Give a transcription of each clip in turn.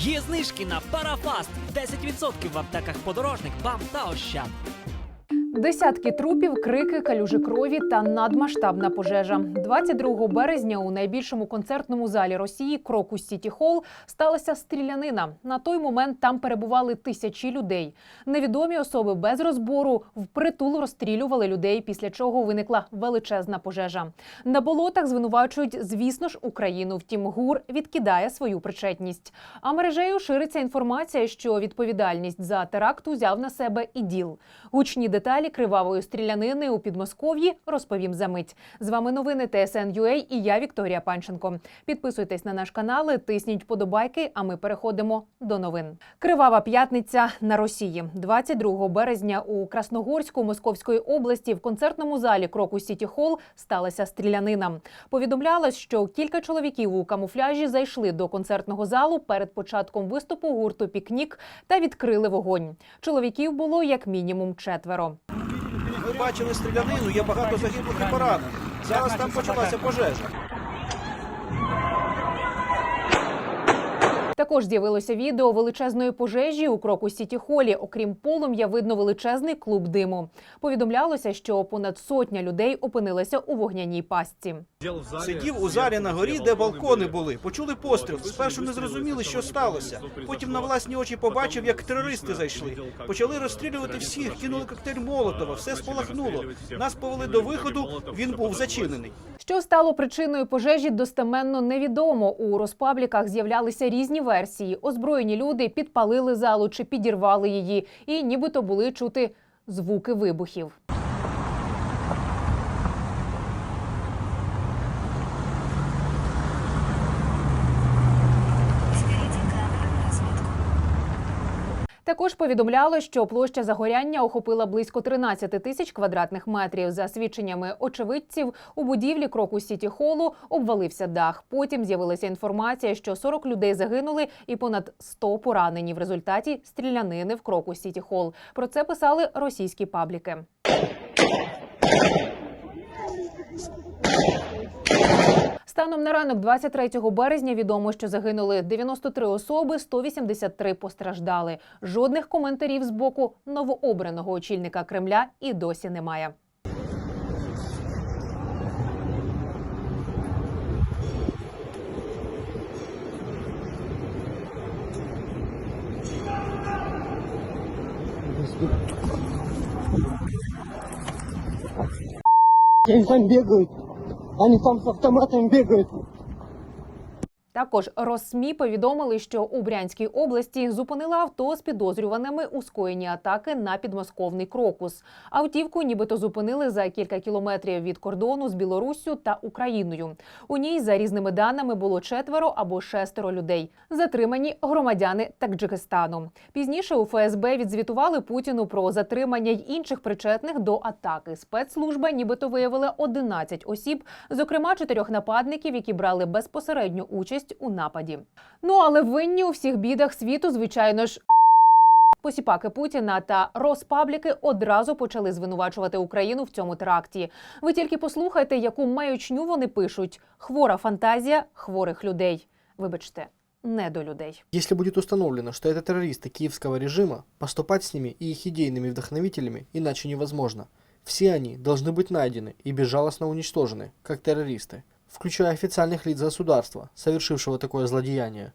Є знижки на Парафаст 10% в аптеках подорожник, бам та ощад. Десятки трупів, крики, калюжі крові та надмасштабна пожежа. 22 березня у найбільшому концертному залі Росії Крокус Сіті Холл сталася стрілянина. На той момент там перебували тисячі людей. Невідомі особи без розбору впритул розстрілювали людей, після чого виникла величезна пожежа. На болотах звинувачують, звісно ж, Україну. Втім, ГУР відкидає свою причетність. А мережею шириться інформація, що відповідальність за теракт узяв на себе іділ. Гучні деталі кривавої стрілянини у Підмосков'ї розповім за мить. З вами новини ТСН.UA і я Вікторія Панченко. Підписуйтесь на наш канал, тисніть вподобайки. А ми переходимо до новин. Кривава п'ятниця на Росії. 22 березня у Красногорську Московської області в концертному залі Крокус Сіті Холл сталася стрілянина. Повідомлялось, що кілька чоловіків у камуфляжі зайшли до концертного залу перед початком виступу гурту Пікнік та відкрили вогонь. Чоловіків було як мінімум четверо. Ми бачили стрілянину, є багато загиблих і поранених. Зараз там почалася пожежа. Також з'явилося відео величезної пожежі у кроку Сіті Холі. Окрім полум'я, видно величезний клуб диму. Повідомлялося, що понад сотня людей опинилися у вогняній пастці. Сидів у залі на горі, де балкони були. Почули постріл. Спершу не зрозуміли, що сталося. Потім на власні очі побачив, як терористи зайшли. Почали розстрілювати всіх, кинули коктейль Молотова, все спалахнуло. Нас повели до виходу. Він був зачинений. Що стало причиною пожежі, достеменно невідомо. У розпабліках з'являлися різні версії. Озброєні люди підпалили залу чи підірвали її, і нібито були чути звуки вибухів. Також повідомляли, що площа загоряння охопила близько 13 тисяч квадратних метрів. За свідченнями очевидців, у будівлі кроку Сіті Холу обвалився дах. Потім з'явилася інформація, що 40 людей загинули і понад 100 поранені в результаті стрілянини в кроку Сіті Хол. Про це писали російські пабліки. Станом на ранок 23 березня відомо, що загинули 93 особи, 183 постраждали. Жодних коментарів з боку новообраного очільника Кремля і досі немає. Они там бегают. Они там с автоматом бегают. Також Росмі повідомили, що у Брянській області зупинила авто з підозрюваними у скоєнні атаки на підмосковний крокус. Автівку нібито зупинили за кілька кілометрів від кордону з Білоруссю та Україною. У ній, за різними даними, було четверо або шестеро людей. Затримані громадяни Таджикистану. Пізніше у ФСБ відзвітували Путіну про затримання й інших причетних до атаки. Спецслужба нібито виявила 11 осіб, зокрема чотирьох нападників, які брали безпосередню участь у нападі. Ну але винні у всіх бідах світу, звичайно ж. Посіпаки Путіна та Роспабліки одразу почали звинувачувати Україну в цьому теракті. Ви тільки послухайте, яку маючню вони пишуть: хвора фантазія хворих людей. Вибачте, не до людей. Если будет установлено, что это террористы киевского режима, поступать с ними и их идейными вдохновителями иначе невозможно. Все они должны быть найдены и безжалостно уничтожены, как террористы, Включая официальных лиц государства, совершившего такое злодеяние.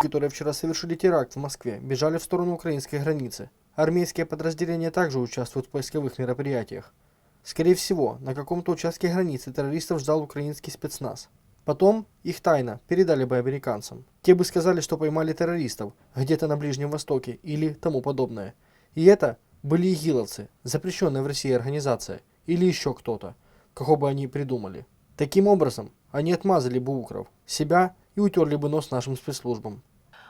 которые вчера совершили теракт в Москве, бежали в сторону украинской границы. Армейские подразделения также участвуют в поисковых мероприятиях. Скорее всего, на каком-то участке границы террористов ждал украинский спецназ. Потом их тайно передали бы американцам. Те бы сказали, что поймали террористов где-то на Ближнем Востоке или тому подобное. И это были игиловцы, запрещенная в России организация, или еще кто-то, кого бы они придумали. Таким образом, они отмазали бы укров, себя и утерли бы нос нашим спецслужбам.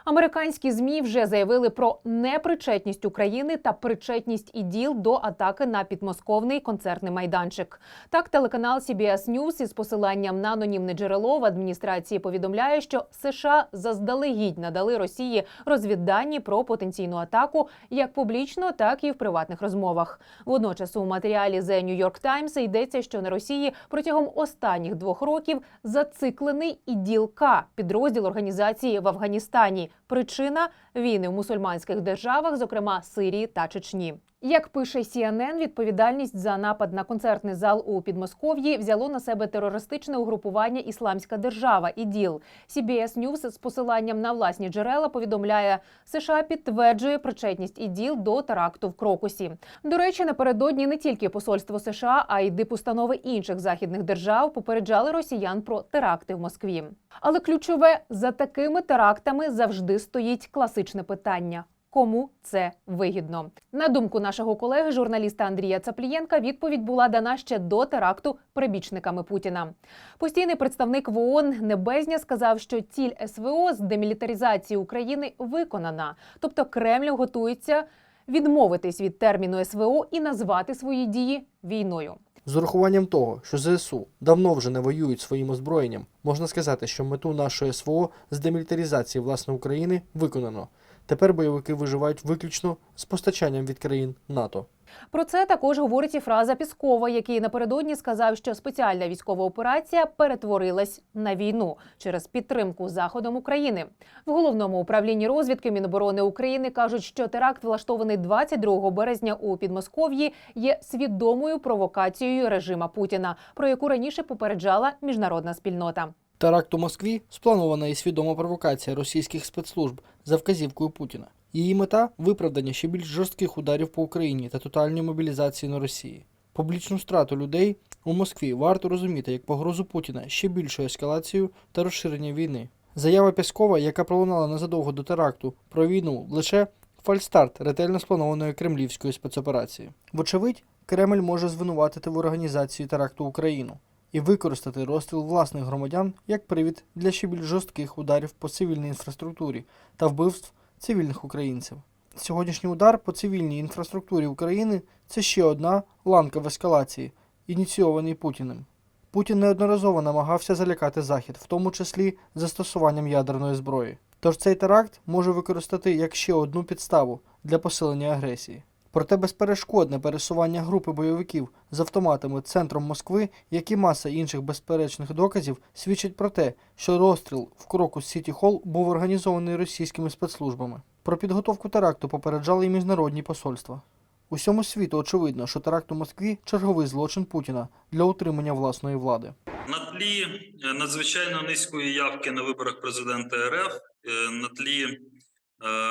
Американські змі вже заявили про непричетність України та причетність іділ до атаки на підмосковний концертний майданчик. Так, телеканал CBS News із посиланням на анонімне джерело в адміністрації повідомляє, що США заздалегідь надали Росії розвіддані про потенційну атаку як публічно, так і в приватних розмовах. Водночас у матеріалі The New York Times йдеться, що на Росії протягом останніх двох років зациклений іділ К, підрозділ організації в Афганістані, Причина війни в мусульманських державах, зокрема Сирії та Чечні. Як пише CNN, відповідальність за напад на концертний зал у Підмосков'ї взяло на себе терористичне угрупування Ісламська держава іділ. CBS News з посиланням на власні джерела повідомляє, США підтверджує причетність іділ до теракту в Крокусі. До речі, напередодні не тільки посольство США, а й дипустанови інших західних держав попереджали росіян про теракти в Москві. Але ключове за такими терактами завжди стоїть класичне питання. Кому це вигідно? На думку нашого колеги, журналіста Андрія Цаплієнка, відповідь була дана ще до теракту прибічниками Путіна. Постійний представник в ООН Небезня сказав, що ціль СВО з демілітаризації України виконана, тобто Кремль готується відмовитись від терміну СВО і назвати свої дії війною. З урахуванням того, що ЗСУ давно вже не воюють своїм озброєнням, можна сказати, що мету нашої СВО з демілітаризації власне України виконано. Тепер бойовики виживають виключно з постачанням від країн НАТО. Про це також говорить і фраза Піскова, який напередодні сказав, що спеціальна військова операція перетворилась на війну через підтримку заходом України. В головному управлінні розвідки Міноборони України кажуть, що теракт, влаштований 22 березня у Підмосков'ї, є свідомою провокацією режима Путіна, про яку раніше попереджала міжнародна спільнота. Теракт у Москві спланована і свідома провокація російських спецслужб за вказівкою Путіна. Її мета виправдання ще більш жорстких ударів по Україні та тотальної мобілізації на Росії. Публічну страту людей у Москві варто розуміти як погрозу Путіна ще більшою ескалацією та розширення війни. Заява Пєскова, яка пролунала незадовго до теракту про війну, лише фальстарт ретельно спланованої кремлівської спецоперації. Вочевидь, Кремль може звинуватити в організації теракту Україну і використати розстріл власних громадян як привід для ще більш жорстких ударів по цивільній інфраструктурі та вбивств цивільних українців. Сьогоднішній удар по цивільній інфраструктурі України це ще одна ланка в ескалації, ініційований Путіним. Путін неодноразово намагався залякати Захід, в тому числі застосуванням ядерної зброї. Тож цей теракт може використати як ще одну підставу для посилення агресії. Проте безперешкодне пересування групи бойовиків з автоматами центром Москви, як і маса інших безперечних доказів, свідчить про те, що розстріл в кроку з Сіті Холл був організований російськими спецслужбами. Про підготовку теракту попереджали і міжнародні посольства. Усьому світу очевидно, що теракт у Москві черговий злочин Путіна для утримання власної влади. На тлі е, надзвичайно низької явки на виборах президента РФ, е, на тлі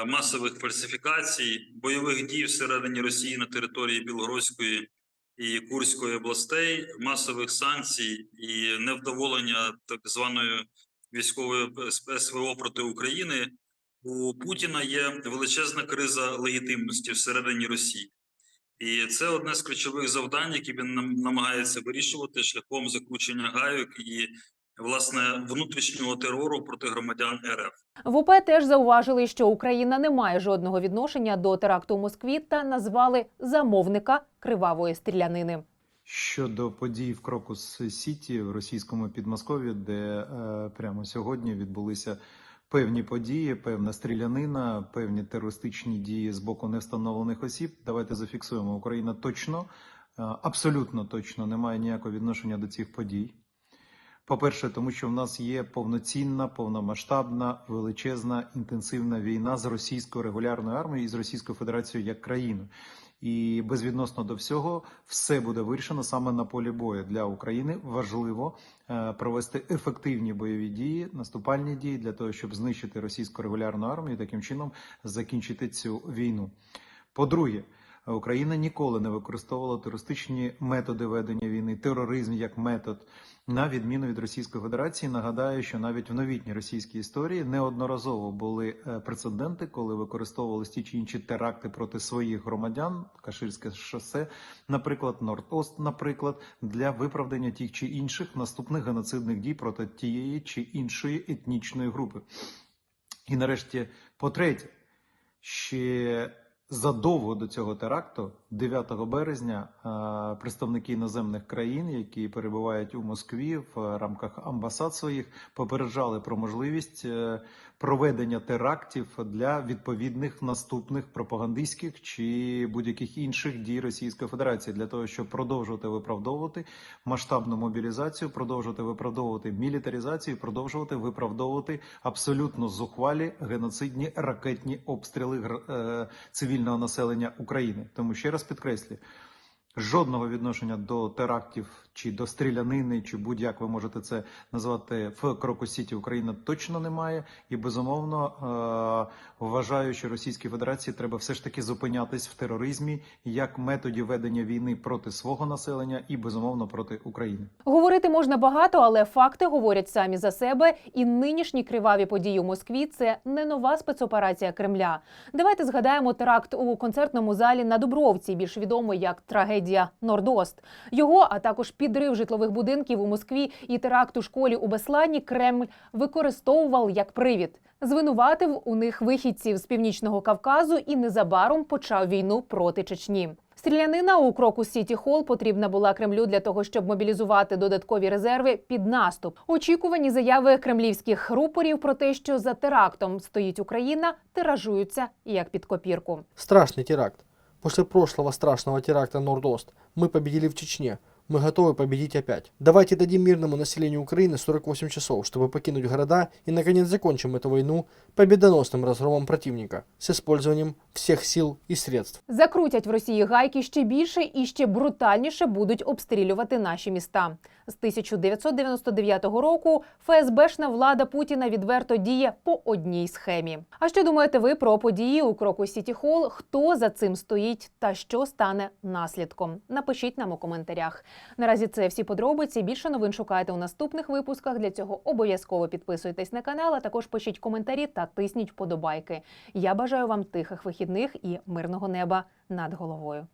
масових фальсифікацій, бойових дій всередині Росії на території Білгородської і Курської областей, масових санкцій і невдоволення так званої військової СВО проти України, у Путіна є величезна криза легітимності всередині Росії. І це одне з ключових завдань, які він нам намагається вирішувати шляхом закручення гайок і власне внутрішнього терору проти громадян РФ. В ОП теж зауважили, що Україна не має жодного відношення до теракту у Москві та назвали замовника кривавої стрілянини. Щодо подій в Крокус Сіті в російському Підмосков'ї, де е, прямо сьогодні відбулися певні події, певна стрілянина, певні терористичні дії з боку невстановлених осіб. Давайте зафіксуємо. Україна точно, е, абсолютно точно не має ніякого відношення до цих подій. По-перше, тому що в нас є повноцінна, повномасштабна, величезна, інтенсивна війна з російською регулярною армією і з Російською Федерацією як країною. І безвідносно до всього, все буде вирішено саме на полі бою для України. Важливо е, провести ефективні бойові дії, наступальні дії для того, щоб знищити російську регулярну армію, і таким чином закінчити цю війну. По-друге, Україна ніколи не використовувала терористичні методи ведення війни, тероризм як метод, на відміну від Російської Федерації. Нагадаю, що навіть в новітній російській історії неодноразово були е, прецеденти, коли використовували ті чи інші теракти проти своїх громадян, Каширське шосе, наприклад, Норд-Ост, наприклад, для виправдання тих чи інших наступних геноцидних дій проти тієї чи іншої етнічної групи. І нарешті, по-третє, ще задовго до цього теракту, 9 березня, е, представники іноземних країн, які перебувають у Москві в рамках амбасад своїх, попереджали про можливість е, проведення терактів для відповідних наступних пропагандистських чи будь-яких інших дій Російської Федерації. Для того, щоб продовжувати виправдовувати масштабну мобілізацію, продовжувати виправдовувати мілітаризацію, продовжувати виправдовувати абсолютно зухвалі геноцидні ракетні обстріли е, цивільного населення України. Тому ще раз підкреслюю. Жодного відношення до терактів чи до стрілянини, чи будь-як ви можете це назвати в Крокус-Сіті Україна точно немає. І безумовно е- вважаю, що Російській Федерації треба все ж таки зупинятись в тероризмі як методі ведення війни проти свого населення і безумовно проти України. Говорити можна багато, але факти говорять самі за себе. І нинішні криваві події у Москві це не нова спецоперація Кремля. Давайте згадаємо теракт у концертному залі на Дубровці, більш відомий як трагедія Нордост. Його, а також підрив житлових будинків у Москві і теракт у школі у Беслані Кремль використовував як привід. Звинуватив у них вихідців з північного Кавказу і незабаром почав війну проти Чечні. Стрілянина у кроку Сіті Холл потрібна була Кремлю для того, щоб мобілізувати додаткові резерви під наступ. Очікувані заяви кремлівських рупорів про те, що за терактом стоїть Україна, тиражуються як під копірку. Страшный теракт. После прошлого страшного теракта Нордост мы победили в Чечне. Мы готовы победить опять. Давайте дадим мирному населению Украины 48 часов, чтобы покинуть города и наконец закончим эту войну победоносным разгромом противника с использованием всех сил и средств. Закрутять в Росії гайки ще більше і ще брутальніше будуть обстрілювати наші міста. З 1999 року ФСБшна влада Путіна відверто діє по одній схемі. А що думаєте ви про події у кроку Сіті Холл? Хто за цим стоїть та що стане наслідком? Напишіть нам у коментарях. Наразі це всі подробиці. Більше новин шукайте у наступних випусках. Для цього обов'язково підписуйтесь на канал, а також пишіть коментарі та тисніть вподобайки. Я бажаю вам тихих вихідних і мирного неба над головою.